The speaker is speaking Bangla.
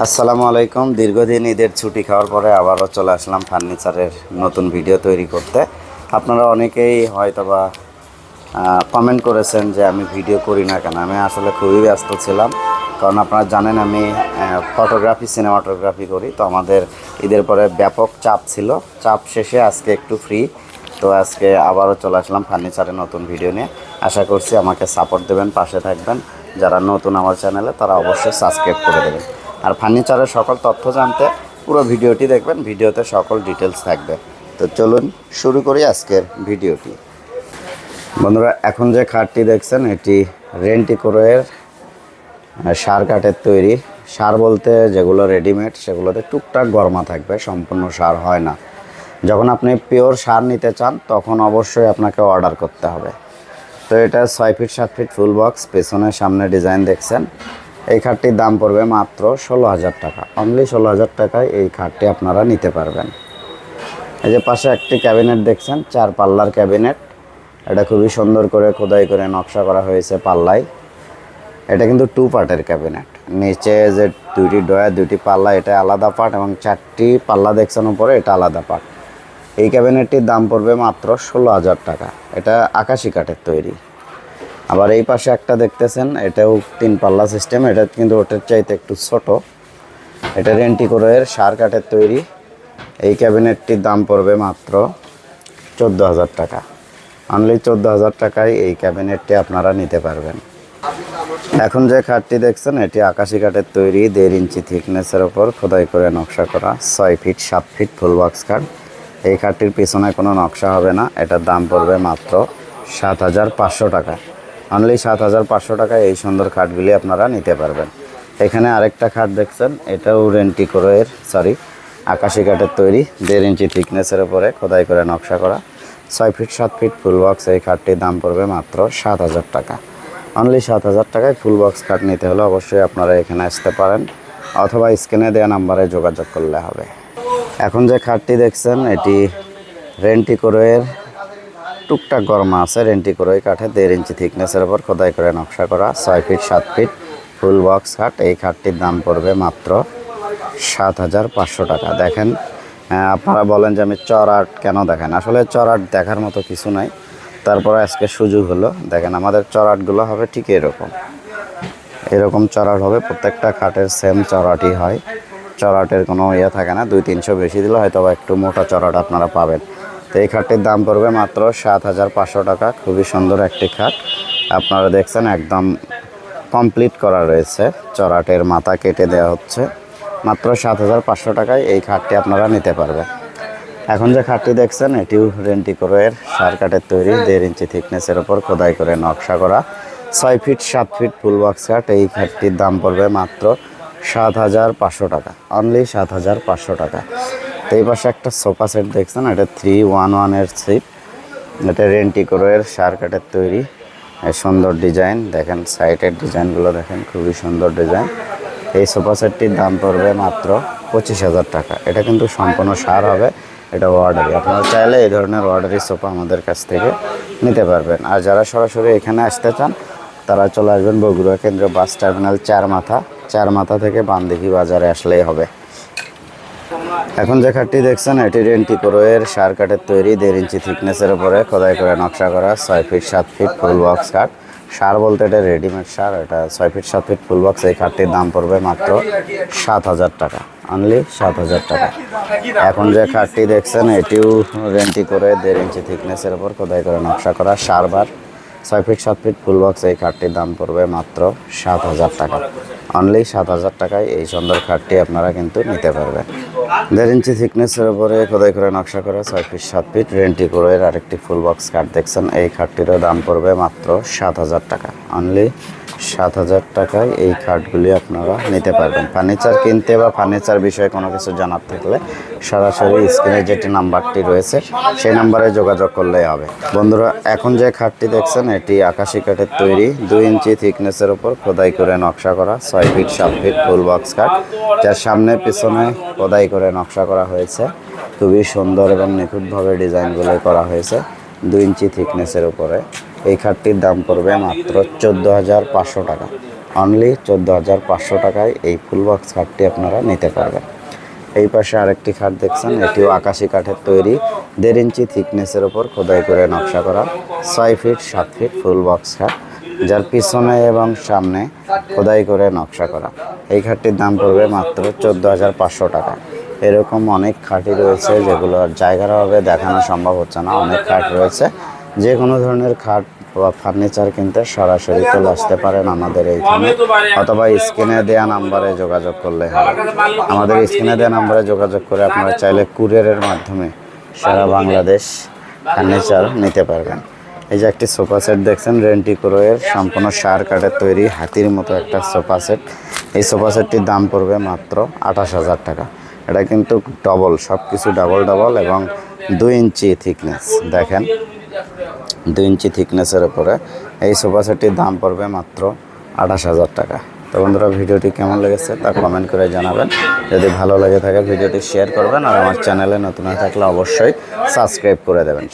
আসসালামু আলাইকুম। দীর্ঘদিন ঈদের ছুটি খাওয়ার পরে আবারও চলে আসলাম ফার্নিচারের নতুন ভিডিও তৈরি করতে। আপনারা অনেকেই হয়তোবা কমেন্ট করেছেন যে আমি ভিডিও করি না কেন? আমি আসলে খুবই ব্যস্ত ছিলাম। কারণ আপনারা জানেন আমি ফটোগ্রাফি সিনেমাটোগ্রাফি করি। তো আমাদের ঈদের পরে ব্যাপক চাপ ছিল। চাপ শেষে আজকে একটু ফ্রি তো আজকে আবারও চলে আসলাম ফার্নিচারের নতুন ভিডিও নিয়ে। আশা করছি আমাকে সাপোর্ট দেবেন, পাশে থাকবেন। যারা নতুন আমার চ্যানেলে তারা অবশ্যই সাবস্ক্রাইব করে দেবেন। আর ফার্নিচারের সকল তথ্য জানতে পুরো ভিডিওটি দেখবেন, ভিডিওতে সকল ডিটেলস থাকবে। তো চলুন শুরু করি আজকের ভিডিওটি। বন্ধুরা, এখন যে খাটটি দেখছেন, এটি রেন্টিকোরের সার কাঠের তৈরি। সার বলতে যেগুলো রেডিমেড সেগুলোতে টুকটাক গরমা থাকবে, সম্পূর্ণ সার হয় না। যখন আপনি পিওর সার নিতে চান, তখন অবশ্যই আপনাকে অর্ডার করতে হবে। তো এটা ছয় ফিট, সাত ফিট ফুল বক্স পেছনের সামনে ডিজাইন দেখছেন। এই খাটটির দাম পড়বে মাত্র ষোলো হাজার টাকা। অনলি ষোলো হাজার টাকায় এই খাটটি আপনারা নিতে পারবেন। এই যে পাশে একটি ক্যাবিনেট দেখছেন, চার পাল্লার ক্যাবিনেট। এটা খুবই সুন্দর করে খোদাই করে নকশা করা হয়েছে পাল্লায়। এটা কিন্তু টু পার্টের ক্যাবিনেট। নিচে যে দুইটি ডয়া দুইটি পাল্লা, এটা আলাদা পার্ট এবং চারটি পাল্লা দেখছেন উপরে, এটা আলাদা পার্ট এই ক্যাবিনেটটির দাম পড়বে মাত্র ষোলো হাজার টাকা। এটা আকাশি কাঠের তৈরি। আবার এই পাশে একটা দেখতেছেন, এটাও তিন পাল্লা সিস্টেম এটা কিন্তু ওটার চাইতে একটু ছোট। এটা রেন্টিকোরের সার কাঠের তৈরি। এই ক্যাবিনেটটির দাম পড়বে মাত্র চোদ্দ হাজার টাকা। অনলি চোদ্দ হাজার টাকায় এই ক্যাবিনেটটি আপনারা নিতে পারবেন। এখন যে খাটটি দেখছেন, এটি আকাশি কাঠের তৈরি, দেড় ইঞ্চি থিকনেসের ওপর খোদাই করে নকশা করা, ছয় ফিট, সাত ফিট ফুল বক্স খাট। এই খাটটির পিছনে কোনো নকশা হবে না, এটার দাম পড়বে মাত্র সাত হাজার পাঁচশো টাকা। অনলি সাত হাজার পাঁচশো টাকায় এই সুন্দর খাটগুলি আপনারা নিতে পারবেন। এখানে আরেকটা খাট দেখছেন, এটাও রেন্টি করে সরি আকাশি কাঠের তৈরি, দেড় ইঞ্চি থিকনেসের ওপরে খোদাই করে নকশা করা। ছয় ফিট, সাত ফিট ফুল বক্স, এই খাটটির দাম পড়বে মাত্র সাত হাজার টাকা। অনলি সাত হাজার টাকায় ফুল বক্স খাট নিতে হলে অবশ্যই আপনারা এখানে আসতে পারেন, অথবা স্ক্রিনে দেওয়া নাম্বারে যোগাযোগ করলে হবে। এখন যে খাটটি দেখছেন, এটি রেন্টি কোরোয়ের টুকটাক গরম আছে, রেন্টি কোরোই কাঠে, দেড় ইঞ্চি থিকনেসের ওপর খোদাই করে নকশা করা, ছয় ফিট সাত ফিট ফুল বক্স খাট। এই খাটটির দাম পড়বে মাত্র সাত হাজার পাঁচশো টাকা। দেখেন আপনারা বলেন যে আমি চড়াট কেন দেখেন আসলে চড়াট দেখার মতো কিছু নাই। তারপরে আজকে সুযোগ হলো। দেখেন, আমাদের চড়াটগুলো হবে ঠিক এরকম। এরকম চড়াট হবে, প্রত্যেকটা খাটের সেম চড়াটই হয়। চড়াটের কোনো ইয়ে থাকে না, দুই তিনশো বেশি দিলে হয়তো একটু মোটা চড়াট আপনারা পাবেন। তো এই খাটটির দাম পড়বে মাত্র সাত হাজার পাঁচশো টাকা। খুবই সুন্দর একটি খাট। আপনারা দেখছেন একদম কমপ্লিট করা রয়েছে। চড়াটের মাথা কেটে দেওয়া হচ্ছে। মাত্র সাত হাজার পাঁচশো টাকায় এই খাটটি আপনারা নিতে পারবেন। এখন যে খাটটি দেখছেন এটিও রেন্টি করে সার কাঠের তৈরি। দেড় ইঞ্চি থিকনেসের ওপর খোদাই করে নকশা করা। ছয় ফিট, সাত ফিট ফুল বক্স খাট। এই খাটটির দাম পড়বে মাত্র সাত হাজার পাঁচশো টাকা। অনলি সাত হাজার পাঁচশো টাকা। এই পাশে একটা সোফা সেট দেখছেন? এটা থ্রি ওয়ান ওয়ানের সিট এটা রেন্টি করে সার কাঠের তৈরি সুন্দর ডিজাইন। দেখেন সাইডের ডিজাইনগুলো দেখেন, খুবই সুন্দর ডিজাইন। এই সোফা সেটটির দাম পড়বে মাত্র পঁচিশ হাজার টাকা। এটা কিন্তু সম্পূর্ণ সার হবে। এটা অর্ডারি আপনারা চাইলে এই ধরনের অর্ডারি সোফা আমাদের কাছ থেকে নিতে পারবেন। আর যারা সরাসরি এখানে আসতে চান, তারা চলে আসবেন বগুড়া কেন্দ্র বাস টার্মিনাল চার মাথা। চার মাথা থেকে বান্দিঘি বাজারে আসলেই হবে। এখন যে খাটটি দেখছেন, এটি রেন্টি কোরোয়ের সার কাঠের তৈরি, দেড় ইঞ্চি থিকনেসের উপরে, খোদাই করে নকশা করা, ছয় ফিট সাত ফিট ফুল বক্স কাঠ সার বলতে এটা রেডিমেড সার, এটা ছয় ফিট সাত ফিট ফুল বক্স এই খাটটির দাম পড়বে মাত্র সাত হাজার টাকা। অনলি সাত হাজার টাকা। এখন যে খাটটি দেখছেন, এটিও রেন্টি করে দেড় ইঞ্চি থিকনেসের উপর, খোদাই করে নকশা করা সারবার ছয় ফিট সাত ফিট ফুল বক্স এই খাটটির দাম পড়বে মাত্র সাত হাজার টাকা। অনলি সাত হাজার টাকায় এই সুন্দর খাটটি আপনারা কিন্তু নিতে পারবেন। দেড় ইঞ্চি থিকনেসের উপরে খোদাই করে নকশা করে ছয় ফিট সাত ফিট রেন্টি করে আরেকটি ফুল বক্স খাট দেখছেন, এই খাটটিরও দাম পড়বে মাত্র সাত হাজার টাকা। অনলি সাত হাজার টাকায় এই খাটগুলি আপনারা নিতে পারবেন। ফার্নিচার কিনতে বা ফার্নিচার বিষয়ে কোনো কিছু জানার থাকলে সরাসরি স্ক্রিনে যেটি নাম্বারটি রয়েছে, সেই নাম্বারে যোগাযোগ করলেই হবে। বন্ধুরা, এখন যে খাটটি দেখছেন, এটি আকাশি কাঠের তৈরি, দুই ইঞ্চি থিকনেসের উপর খোদাই করে নকশা করা ছয় ফিট সাত ফিট ফুল বক্স কাঠ যার সামনে পিছনে খোদাই করে নকশা করা হয়েছে। খুবই সুন্দর এবং নিখুঁতভাবে ডিজাইনগুলো করা হয়েছে দুই ইঞ্চি থিকনেসের উপরে। এই খাটটির দাম পড়বে মাত্র চোদ্দ হাজার পাঁচশো টাকা। অনলি চোদ্দ হাজার পাঁচশো টাকায় এই ফুল বক্স খাটটি আপনারা নিতে পারবেন। এই পাশে আরেকটি খাট দেখছেন, এটিও আকাশি কাঠের তৈরি। দেড় ইঞ্চি থিকনেসের ওপর খোদাই করে নকশা করা ছয় ফিট সাত ফিট ফুল বক্স খাট যার পিছনে এবং সামনে খোদাই করে নকশা করা। এই খাটটির দাম পড়বে মাত্র চোদ্দ হাজার পাঁচশো টাকা। এরকম অনেক খাটই রয়েছে যেগুলো আর জায়গার অভাবে দেখানো সম্ভব হচ্ছে না। অনেক খাট রয়েছে। যে কোনো ধরনের খাট বা ফার্নিচার কিনতে সরাসরি চলে আসতে পারেন আমাদের এইখানে। অথবা স্ক্রিনে দেওয়া নাম্বারে যোগাযোগ করলে হবে। আমাদের স্ক্রিনে দেওয়া নাম্বারে যোগাযোগ করে আপনারা চাইলে কুরিয়ারের মাধ্যমে সারা বাংলাদেশ ফার্নিচার নিতে পারবেন। এই যে একটি সোফা সেট দেখছেন, রেন্টি ক্রোয়ের সম্পূর্ণ সার কাঠের তৈরি হাতির মতো একটা সোফা সেট এই সোফা সেটটির দাম পড়বে মাত্র আঠাশ হাজার টাকা। এটা কিন্তু ডবল সব কিছু ডাবল ডাবল এবং দুই ইঞ্চি থিকনেস দেখেন, দুই ইঞ্চি থিকনেসের উপরে এই সোফা সেটটির দাম পড়বে মাত্র আঠাশ হাজার টাকা। তো বন্ধুরা, ভিডিওটি কেমন লেগেছে তা কমেন্ট করে জানাবেন। যদি ভালো লেগে থাকে, ভিডিওটি শেয়ার করবেন আর আমার চ্যানেলে নতুন হয়ে থাকলে অবশ্যই সাবস্ক্রাইব করে দেবেন।